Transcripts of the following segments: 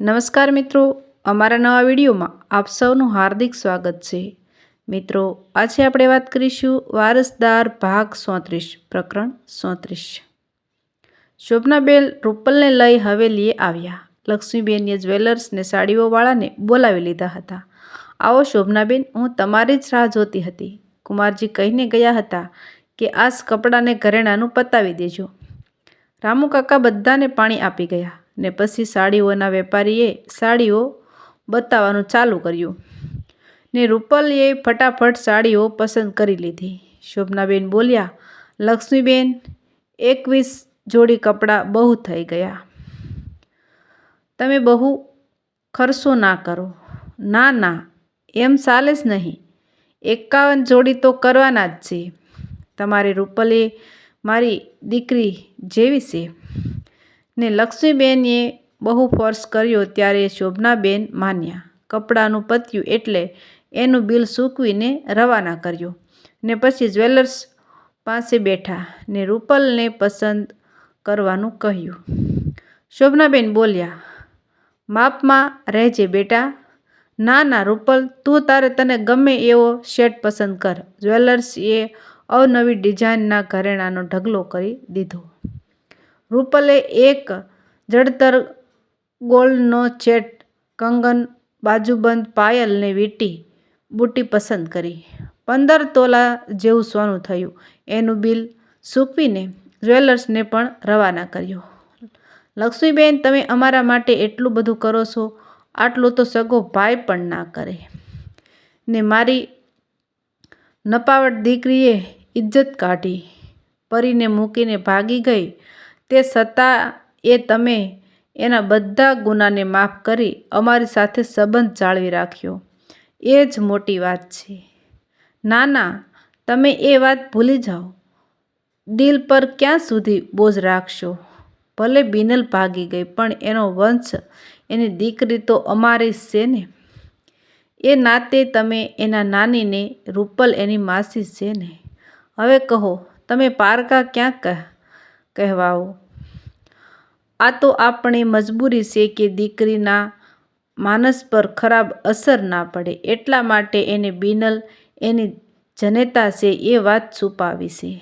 નમસ્કાર મિત્રો, અમારા નવા વિડીયોમાં આપ સૌનું હાર્દિક સ્વાગત છે. મિત્રો, આજે આપણે વાત કરીશું વારસદાર ભાગ સોત્રીસ, પ્રકરણ સોત્રીસ. શોભનાબેન રૂપલને લઈ હવેલીએ આવ્યા. લક્ષ્મીબેનએ જ્વેલર્સને, સાડીઓવાળાને બોલાવી લીધા હતા. આવો શોભનાબેન, હું તમારી જ રાહ જોતી હતી. કુમારજી કહીને ગયા હતા કે આ કપડાને ઘરેણાનું પતાવી દેજો. રામુ કાકા બધાને પાણી આપી ગયા. ને પછી સાડીઓના વેપારીએ સાડીઓ બતાવવાનું ચાલુ કર્યું. ને રૂપલીએ ફટાફટ સાડીઓ પસંદ કરી લીધી. શોભનાબેન બોલ્યા, લક્ષ્મીબેન, એકવીસ જોડી કપડાં બહુ થઈ ગયા. તમે બહુ ખર્ચો ના કરો. ના ના, એમ ચાલે જ નહીં. એકાવન જોડી તો કરવાના જ છે. તમારી રૂપલે મારી દીકરી જેવી છે. ને લક્ષ્મીબેનએ બહુ ફોર્સ કર્યો ત્યારે શોભનાબેન માન્યા. કપડાનું પત્યું એટલે એનું બિલ સૂકવીને રવાના કર્યો ને પછી જ્વેલર્સ પાસે બેઠા ને રૂપલને પસંદ કરવાનું કહ્યું. શોભનાબેન બોલ્યા માપમાં રહેજે બેટા. ના ના, રૂપલ, તું તારે તને ગમે એવો શેટ પસંદ કર. જ્વેલર્સ એ અવનવી ડિઝાઇનના ઘરેણાનો ઢગલો કરી દીધો. રૂપલે એક જડતર ગોલનો ચેટ કંગન બાજુબંધ પાયલને વીંટી બુટ્ટી પસંદ કરી. પંદર તોલા જેવું સોનું થયું. એનું બિલ સૂકવીને જ્વેલર્સને પણ રવાના કર્યો. લક્ષ્મીબેન, તમે અમારા માટે એટલું બધું કરો છો, આટલું તો સગો ભાઈ પણ ના કરે. ને મારી નપાવટ દીકરીએ ઇજ્જત કાઢી. પરીને મૂકીને ભાગી ગઈ. તે છતાં એ તમે એના બધા ગુનાને માફ કરી અમારી સાથે સંબંધ જાળવી રાખ્યો. એ જ મોટી વાત છે. ના ના તમે એ વાત ભૂલી જાઓ. દિલ પર ક્યાં સુધી બોજ રાખશો? ભલે બિનલ ભાગી ગઈ, પણ એનો વંશ, એની દીકરી તો અમારી જ છે ને? એ નાતે તમે એના નાનીને રૂપલ એની માસી છે ને? હવે કહો, તમે પારકા ક્યાં કહ કહેવાઓ. આ તો આપણી મજબૂરી છે કે દીકરીના માનસ પર ખરાબ અસર ના પડે, એટલા માટે એને બિનલ એની જનેતા છે એ વાત છુપાવી છે.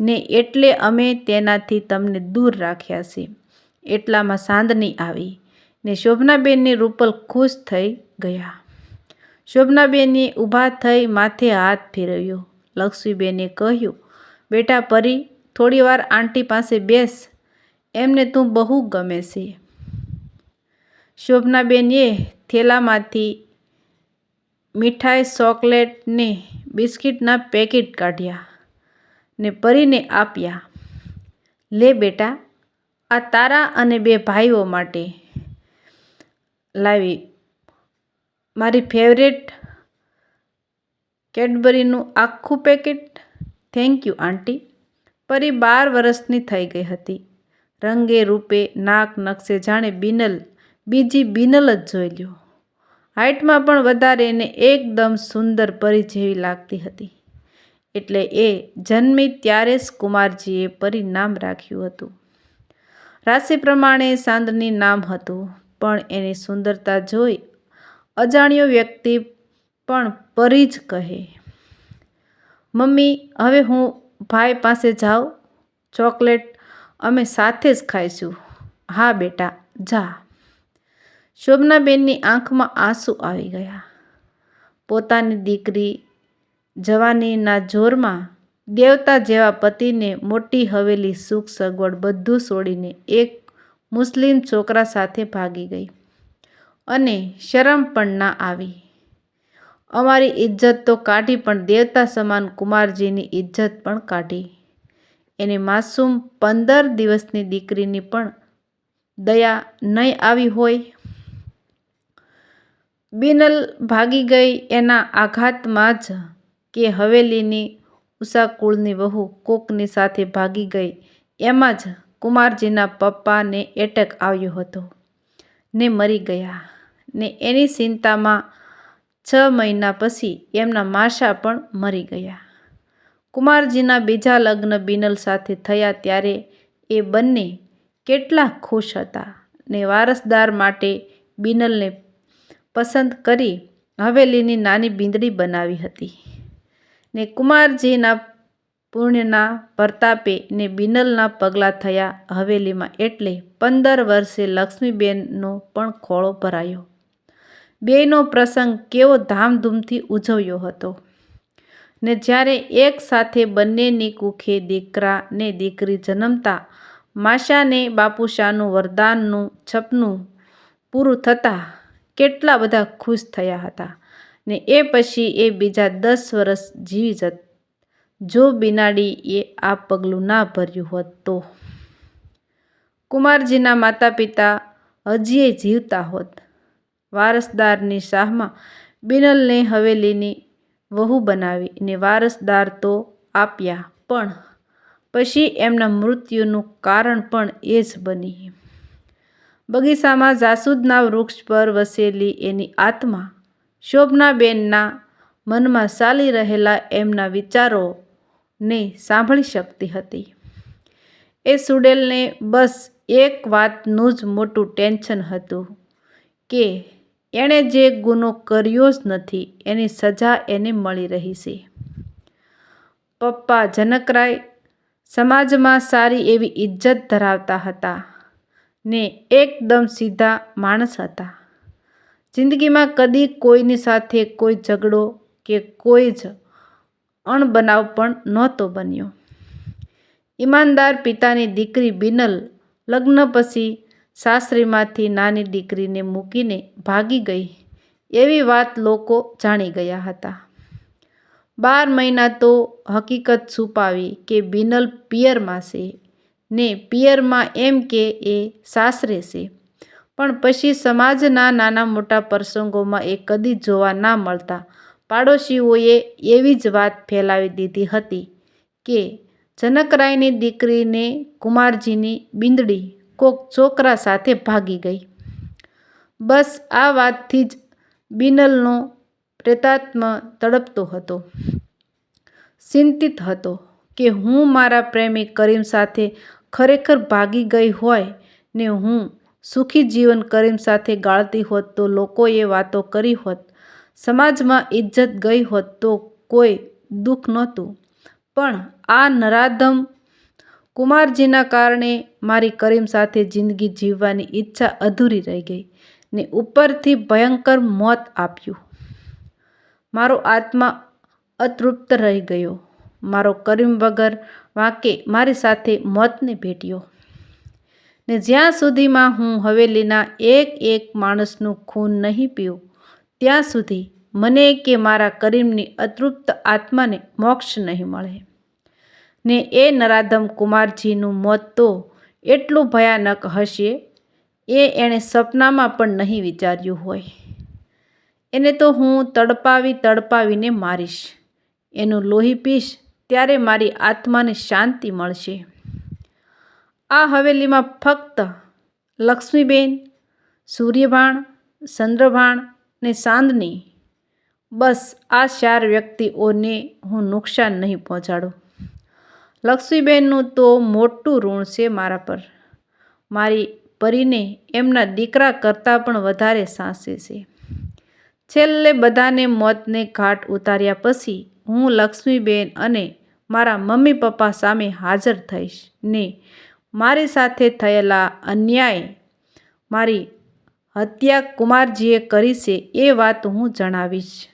ને એટલે અમે તેનાથી તમને દૂર રાખ્યા છે. એટલામાં સાંદની આવી. ને શોભનાબેનને રૂપલ ખુશ થઈ ગયા. શોભનાબેને ઊભા થઈ માથે હાથ ફેરવ્યો. લક્ષ્મીબેને કહ્યું, બેટા પરી થોડીવાર આંટી પાસે બેસ. એમને તું બહુ ગમે છે. શોભનાબેનએ થેલામાંથી મીઠાઈ, ચોકલેટ ને બિસ્કિટના પેકેટ કાઢ્યા ને પરીને આપ્યા. લે બેટા, આ તારા અને બે ભાઈઓ માટે લાવી. મારી ફેવરેટ કેડબરીનું આખું પેકેટ. થેન્ક યુ, આંટી. પરી બાર વર્ષની થઈ ગઈ હતી. રંગે રૂપે નાક નકશે જાણે બિનલ, બીજી બિનલ જ જોઈ લ્યો. હાઇટમાં પણ વધારે એને એકદમ સુંદર પરી જેવી લાગતી હતી. એટલે એ જન્મી ત્યારે જ કુમારજીએ પરી નામ રાખ્યું હતું. રાશિ પ્રમાણે સાંદની નામ હતું, પણ એની સુંદરતા જોઈ અજાણ્યો વ્યક્તિ પણ પરી જ કહે. મમ્મી, હવે હું ભાઈ પાસે જાઓ, ચોકલેટ અમે સાથે જ ખાઈશું. હા બેટા, જા. શોભનાબેનની આંખમાં આંસુ આવી ગયા. પોતાની દીકરી જવાનીના જોરમાં દેવતા જેવા પતિને મોટી હવેલી સુખ સગવડ બધું છોડીને એક મુસ્લિમ છોકરા સાથે ભાગી ગઈ. અને શરમ પણ ના આવી. અમારી ઇજ્જત તો કાઢી, પણ દેવતા સમાન કુમારજીની ઇજ્જત પણ કાઢી. એને માસૂમ પંદર દિવસની દીકરીની પણ દયા નહીં આવી હોય. બિનલ ભાગી ગઈ એના આઘાતમાં જ કે હવેલીની ઉષા કુળની વહુ કોકની સાથે ભાગી ગઈ. એમાં જ કુમારજીના પપ્પાને એટેક આવ્યો હતો. ને મરી ગયા. ને એની ચિંતામાં છ મહિના પછી એમના માસા પણ મરી ગયા. કુમારજીના બીજા લગ્ન બિનલ સાથે થયા ત્યારે એ બંને કેટલા ખુશ હતા ને વારસદાર માટે બિનલને પસંદ કરી હવેલીની નાની બિંદડી બનાવી હતી ને કુમારજીના પુણ્યના પ્રતાપે ને બિનલના પગલાં થયા હવેલીમાં એટલે પંદર વર્ષે લક્ષ્મીબેનનો પણ ખોળો ભરાયો. બેયનો પ્રસંગ કેવો ધામધૂમથી ઉજવ્યો હતો. ને જ્યારે એક સાથે બંનેની કુખે દીકરા ને દીકરી જન્મતા માશાને બાપુશાનું વરદાનનું છપનું પૂરું થતાં કેટલા બધા ખુશ થયા હતા. ને એ પછી એ બીજા દસ વર્ષ જીવી જત, જો બિનાડીએ આ પગલું ના ભર્યું હોત તો. કુમારજીના માતા પિતા હજીએ જીવતા હોત. વારસદારની શાહમાં બિનલને હવેલીની વહુ બનાવી ને વારસદાર તો આપ્યા પણ પછી એમના મૃત્યુનું કારણ પણ એ જ બની. બગીચામાં જાસૂદના વૃક્ષ પર વસેલી એની આત્મા શોભનાબેનના મનમાં ચાલી રહેલા એમના વિચારોને સાંભળી શકતી હતી. એ સુડેલને બસ એક વાતનું જ મોટું ટેન્શન હતું કે એણે જે ગુનો કર્યો જ નથી, એની સજા એને મળી રહી છે. પપ્પા જનકરાય સમાજમાં સારી એવી ઇજ્જત ધરાવતા હતા ને એકદમ સીધા માણસ હતા. જિંદગીમાં કદી કોઈની સાથે કોઈ ઝઘડો કે કોઈ જ અણબનાવ પણ નહોતો બન્યો. ઈમાનદાર પિતાની દીકરી બિનલ લગ્ન પછી સાસરીમાંથી નાની દીકરીને મૂકીને ભાગી ગઈ. એવી વાત લોકો જાણી ગયા હતા. બાર મહિના તો હકીકત છુપાવી કે બિનલ પિયરમાં છે. ને પિયરમાં એમ કે એ સાસરે છે. પણ પછી સમાજના નાના મોટા પ્રસંગોમાં એ કદી જોવા ના મળતા. પાડોશીઓએ એવી જ વાત ફેલાવી દીધી હતી કે જનકરાયની દીકરીને કુમારજીની બિંદડી કોક છોકરા સાથે ભાગી ગઈ. બસ આ વાતથી જ બિનલનો પ્રેતાત્મ તડપતો હતો. ચિંતિત હતો કે હું મારા પ્રેમી કરીમ સાથે ખરેખર ભાગી ગઈ હોય ને હું સુખી જીવન કરીમ સાથે ગાળતી હોત તો લોકોએ વાતો કરી હોત. સમાજમાં ઇજ્જત ગઈ હોત તો કોઈ દુઃખ નહોતું. પણ આ નરાધમ કુમારજીના કારણે મારી કરીમ સાથે જિંદગી જીવવાની ઈચ્છા અધૂરી રહી ગઈ ને ઉપરથી ભયંકર મોત આપ્યું. મારો આત્મા અતૃપ્ત રહી ગયો. મારો કરીમ વગર વાંકે મારી સાથે મોતને ભેટ્યો. ને જ્યાં સુધીમાં હું હવેલીના એક એક માણસનું ખૂન નહીં પીઉં, ત્યાં સુધી મને કે મારા કરીમની અતૃપ્ત આત્માને મોક્ષ નહીં મળે. ને એ નરાધમ કુમારજીનું મોત તો એટલું ભયાનક હશે, એ એણે સપનામાં પણ નહીં વિચાર્યું હોય. એને તો હું તડપાવી તડપાવીને મારીશ. એનું લોહી પીશ, ત્યારે મારી આત્માને શાંતિ મળશે. આ હવેલીમાં ફક્ત લક્ષ્મીબેન, સૂર્યભાણ, ચંદ્રભાણ ને ચાંદની બસ આ ચાર વ્યક્તિઓને હું નુકસાન નહીં પહોંચાડું. લક્ષ્મીબેનનું તો મોટું ઋણ છે મારા પર. મારી પરીને એમના દીકરા કરતાં પણ વધારે સાંસે છે. છેલ્લે બધાને મોતને ઘાટ ઉતાર્યા પછી હું લક્ષ્મીબેન અને મારા મમ્મી પપ્પા સામે હાજર થઈશ ને મારી સાથે થયેલા અન્યાય મારી હત્યા કુમારજીએ કરી છે એ વાત હું જણાવીશ.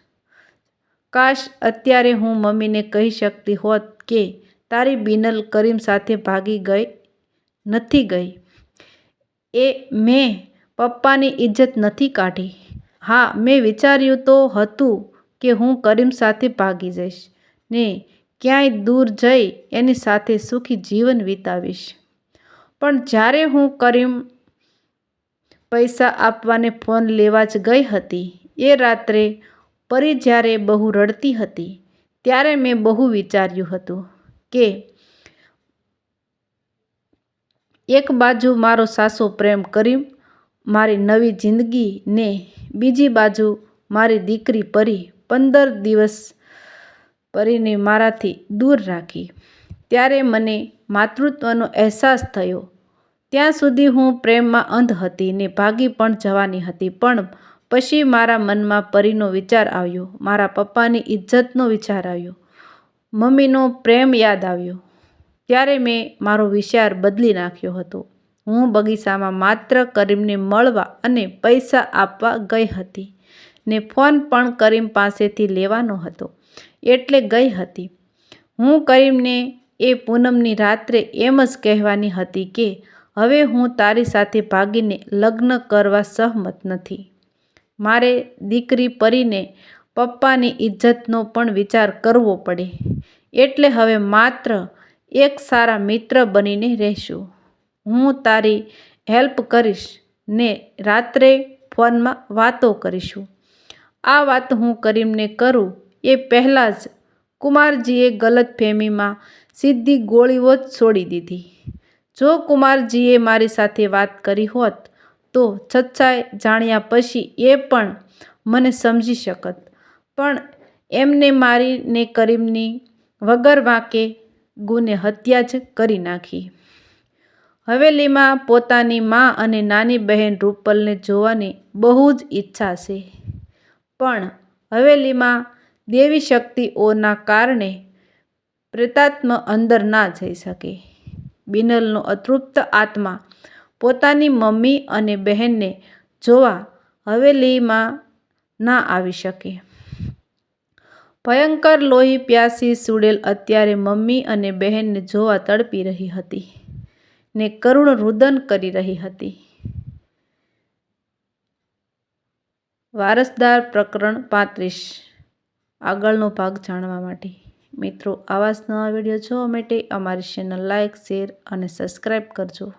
કાશ અત્યારે હું મમ્મીને કહી શકતી હોત કે તારી બિનલ કરીમ સાથે ભાગી ગઈ નથી ગઈ. એ મેં પપ્પાની ઇજ્જત નથી કાઢી. હા, મેં વિચાર્યું તો હતું કે હું કરીમ સાથે ભાગી જઈશ ને ક્યાંય દૂર જઈ એની સાથે સુખી જીવન વિતાવીશ. પણ જ્યારે હું કરીમ પૈસા આપવાને ફોન લેવા જ ગઈ હતી, એ રાત્રે પરી જ્યારે બહુ રડતી હતી, ત્યારે મેં બહુ વિચાર્યું હતું. કે એક બાજુ મારો સાસો પ્રેમ કરી મારી નવી જિંદગીને બીજી બાજુ મારી દીકરી પરી પંદર દિવસ પરીને મારાથી દૂર રાખી. ત્યારે મને માતૃત્વનો અહેસાસ થયો. ત્યાં સુધી હું પ્રેમમાં અંધ હતી ને ભાગી પણ જવાની હતી, પણ પછી મારા મનમાં પરીનો વિચાર આવ્યો, મારા પપ્પાની ઇજ્જતનો વિચાર આવ્યો. મમ્મીનો પ્રેમ યાદ આવ્યો. ત્યારે મેં મારો વિચાર બદલી નાખ્યો હતો. હું બગીચામાં માત્ર કરીમને મળવા અને પૈસા આપવા ગઈ હતી ને ફોન પણ કરીમ પાસેથી લેવાનો હતો. એટલે ગઈ હતી. હું કરીમને એ પૂનમની રાત્રે એમ જ કહેવાની હતી કે, હવે હું તારી સાથે ભાગીને લગ્ન કરવા સહમત નથી. મારે દીકરી પરીને પપ્પાની ઇજ્જતનો પણ વિચાર કરવો પડે. એટલે હવે માત્ર એક સારા મિત્ર બનીને રહેશું. હું તારી હેલ્પ કરીશ ને રાત્રે ફોનમાં વાતો કરીશું. આ વાત હું કરીમને કરું એ પહેલાં જ કુમારજીએ ગલતફહેમીમાં સીધી ગોળીઓ જ છોડી દીધી. જો કુમારજીએ મારી સાથે વાત કરી હોત તો છચ્છાએ જાણ્યા પછી એ પણ મને સમજી શકત. પણ એમને મારીને કરીમની વગર વાંકે ગુને હત્યા જ કરી નાખી. હવેલીમાં પોતાની મા અને નાની બહેન રૂપલને જોવાની બહુ જ ઈચ્છા છે. પણ હવેલીમાં દેવી શક્તિઓના કારણે પ્રેતાત્મ અંદર ના જઈ શકે. બિનલનો અતૃપ્ત આત્મા પોતાની મમ્મી અને બહેનને જોવા હવેલીમાં ના આવી શકે. ભયંકર લોહી પ્યાસી સુડેલ અત્યારે મમ્મી અને બહેનને જોવા તડપી રહી હતી ને કરુણ રુદન કરી રહી હતી. વારસદાર પ્રકરણ પાંત્રીસ. આગળનો ભાગ જાણવા માટે. મિત્રો, આવા જ નવા વીડિયો જોવા માટે અમારી ચેનલ લાઇક શેર અને સબસ્ક્રાઈબ કરજો.